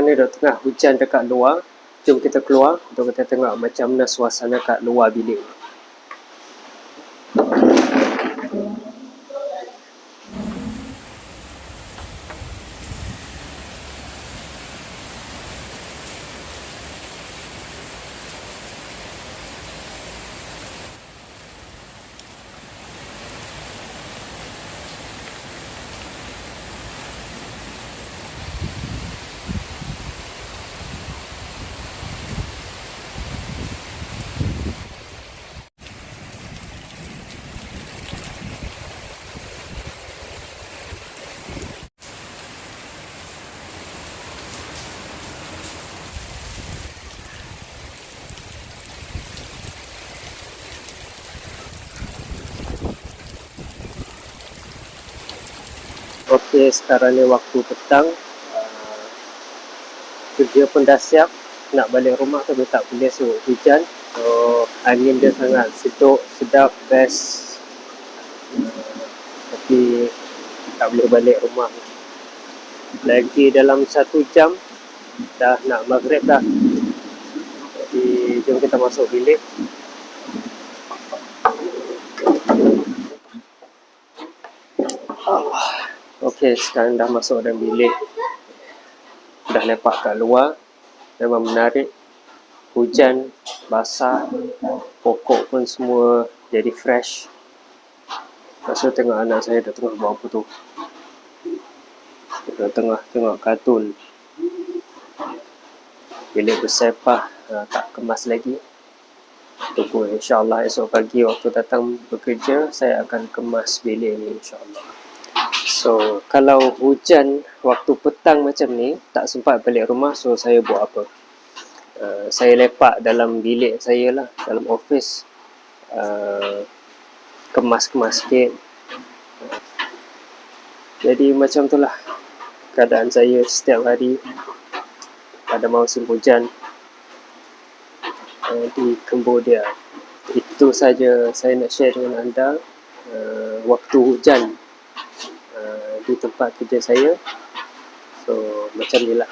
ni dah tengah hujan dekat luar. Jom kita keluar untuk kita tengok macam mana suasana kat luar bilik. Okey, sekarang ni waktu petang. Uh, kerja pun dah siap. Nak balik rumah tapi tak boleh sebab hujan. So, angin dia sangat sejuk, sedap, best. Uh, tapi tak boleh balik rumah. Lagi dalam satu jam dah nak maghrib dah. Jadi, jom kita masuk bilik. Oh. Okey, sekarang dah masuk dalam bilik. Dah lepak kat luar. Memang menarik. Hujan, basah, pokok pun semua jadi fresh. Lepas tu tengok anak saya dah tengah buat apa tu. Dia tengah tengok kartun. Bilik bersepah, uh, tak kemas lagi. Tunggu insyaAllah esok pagi waktu datang bekerja, saya akan kemas bilik ni insyaAllah. So, kalau hujan waktu petang macam ni, tak sempat balik rumah, so saya buat apa? Uh, saya lepak dalam bilik saya lah, dalam office. Uh, kemas-kemas sikit. Jadi macam tu lah keadaan saya setiap hari pada musim hujan uh, di Cambodia. Itu saja saya nak share dengan anda uh, waktu hujan di tempat kerja saya. So macam ni lah